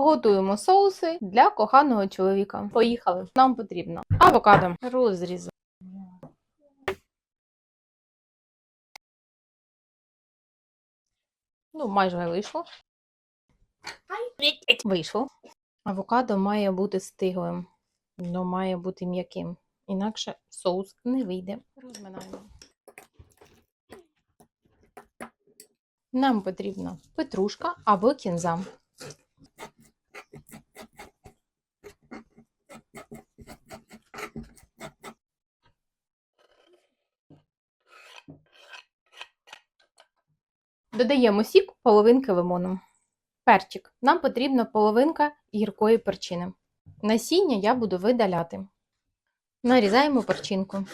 Готуємо соуси для коханого чоловіка. Поїхали. Нам потрібно авокадо розрізати. Ну, майже вийшло. Вийшло. Авокадо має бути стиглим, але має бути м'яким. Інакше соус не вийде. Розминаємо. Нам потрібна петрушка або кінза. Додаємо сік половинки лимону. Перчик. Нам потрібна половинка гіркої перчини. Насіння я буду видаляти. Нарізаємо перчинку.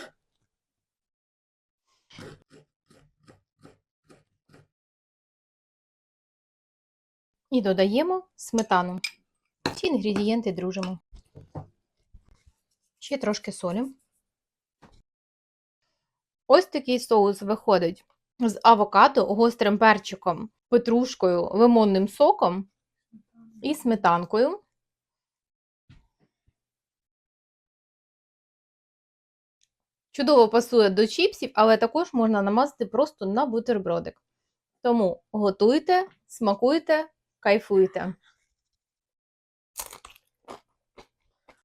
І додаємо сметану. Всі інгредієнти дружимо. Ще трошки солі. Ось такий соус виходить з авокадо, гострим перчиком, петрушкою, лимонним соком і сметанкою. Чудово пасує до чіпсів, але також можна намазати просто на бутербродик. Тому готуйте, смакуйте, кайфуйте.